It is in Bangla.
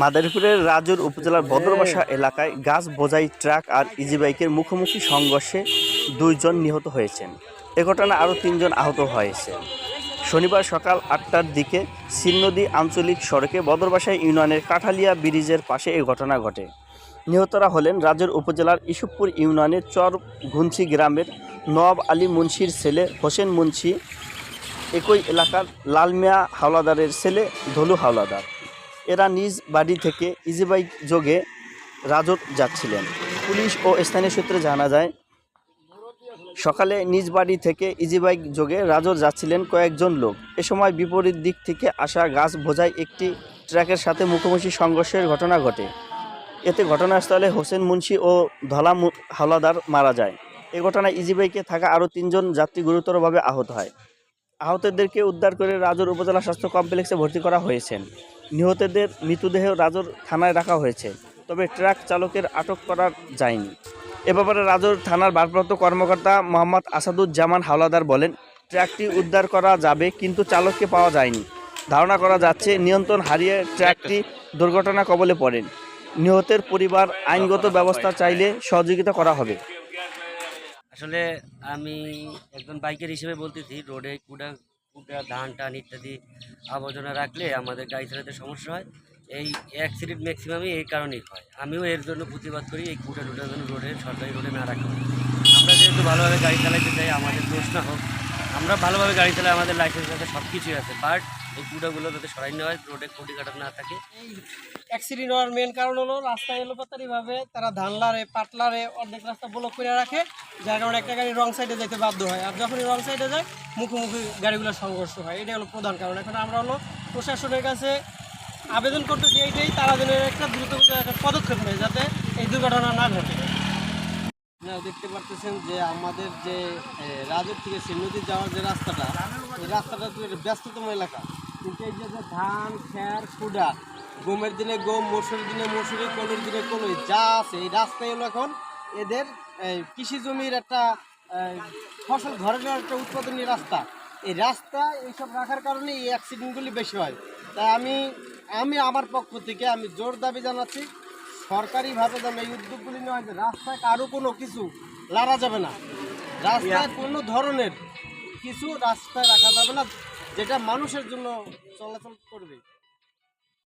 মাদারীপুরের রাজুর উপজেলার বদরবাসা এলাকায় গাছ বোঝাই ট্রাক আর ইজি বাইকের মুখোমুখি সংঘর্ষে দুইজন নিহত হয়েছেন। এ ঘটনায় আরও তিনজন আহত হয়েছে। শনিবার সকাল আটটার দিকে সিলনদী আঞ্চলিক সড়কে বদরবাসা ইউনিয়নের কাঠালিয়া ব্রিজের পাশে এই ঘটনা ঘটে। নিহতরা হলেন রাজুর উপজেলার ইসুফপুর ইউনিয়নের চর ঘুঞ্চি গ্রামের নওয়াব আলী মুন্সির ছেলে হোসেন মুন্সি, একই এলাকার লালমিয়া হাওলাদারের ছেলে ধলু হাওলাদার। এরা নিজ বাড়ি থেকে ইজিবাইক যোগে রাজত যাচ্ছিলেন। পুলিশ ও স্থানীয় সূত্রে জানা যায়, সকালে নিজ বাড়ি থেকে ইজিবাইক যোগে রাজর যাচ্ছিলেন কয়েকজন লোক। এ সময় বিপরীত দিক থেকে আসা গাছ বোঝাই একটি ট্রাকের সাথে মুখোমুখি সংঘর্ষের ঘটনা ঘটে। এতে ঘটনাস্থলে হোসেন মুন্সি ও ধলা হাওলাদার মারা যায়। এ ঘটনায় ইজিবাইকে থাকা আরও তিনজন যাত্রী গুরুতরভাবে আহত হয়। আহতদেরকে উদ্ধার করে রাজুর উপজেলা স্বাস্থ্য কমপ্লেক্সে ভর্তি করা হয়েছে। নিহতদের মৃতদেহ রাজর থানায় রাখা হয়েছে, তবে ট্রাক চালকের আটক করা যায়নি। এ ব্যাপারে রাজর থানার ভারপ্রাপ্ত কর্মকর্তা মোহাম্মদ আসাদুজ্জামান হাওলাদার বলেন, ট্রাকটি উদ্ধার করা যাবে কিন্তু চালককে পাওয়া যায়নি। ধারণা করা যাচ্ছে, নিয়ন্ত্রণ হারিয়ে ট্রাকটি দুর্ঘটনা কবলে পড়েন। নিহতের পরিবার আইনগত ব্যবস্থা চাইলে সহযোগিতা করা হবে। আসলে আমি একজন বাইকার হিসেবে বলতেছি, রোডে কুড়া কুড়া ধান টান ইত্যাদি আবর্জনা রাখলে আমাদের গাড়ি চালাতে সমস্যা হয়। এই অ্যাক্সিডেন্ট ম্যাক্সিমামই এই কারণেই হয়। আমিও এর জন্য প্রতিবাদ করি এই কুটা টুটা জন্য রোডে, সরকারি রোডে না রাখা। আমরা যেহেতু ভালোভাবে গাড়ি চালাইতে চাই, আমাদের দোষ না হোক, আমরা ভালোভাবে গাড়ি চালাই, আমাদের লাইসেন্স আছে সব কিছুই আছে। বাট এই কুড়াগুলো যাতে সরাই নেওয়া হয় রোডে কোটি কাটা না থাকে। অ্যাক্সিডেন্ট হওয়ার মেন কারণ হলো রাস্তায় এলোপাতারি ভাবে তারা ধানলারে পাটলারে অর্ধেক রাস্তা ব্লক করে রাখে যার কারণে একটা গাড়ি রং সাইডে যেতে বাধ্য হয়। আর যখনই রং সাইডে যায় মুখোমুখি গাড়িগুলোর সংঘর্ষ হয়। এটাই হলো প্রধান কারণ। এখন আমরা হলো প্রশাসনের কাছে আবেদন করতেছি এইটাই তারা যেন একটা দ্রুত একটা পদক্ষেপ নেয় যাতে এই দুর্ঘটনা না ঘটে। আপনারা দেখতে পারতেছেন যে আমাদের যে রাজের থেকে সিন্নতি যাওয়ার যে রাস্তাটা এই রাস্তাটা তো একটা ব্যস্ততম এলাকা। ধান খ্যার কুড়া গমের দিনে গম মসুরের দিনে মসুরি কলুর দিনে কলুই যা আছে এই রাস্তায় হলো এখন এদের কৃষি জমির একটা ফসল ঘরে নেওয়ার একটা উৎপাদনী রাস্তা। এই রাস্তা এইসব রাখার কারণে এই অ্যাক্সিডেন্টগুলি বেশি হয়। তাই আমি আমি আমার পক্ষ থেকে আমি জোর দাবি জানাচ্ছি সরকারিভাবে যেন এই উদ্যোগগুলি নেওয়া হয় যে রাস্তায় কারও কোনো কিছু লাড়া যাবে না। রাস্তায় কোনো ধরনের কিছু রাস্তায় রাখা যাবে না। যেটা মানুষের জন্য চলাচল করবে।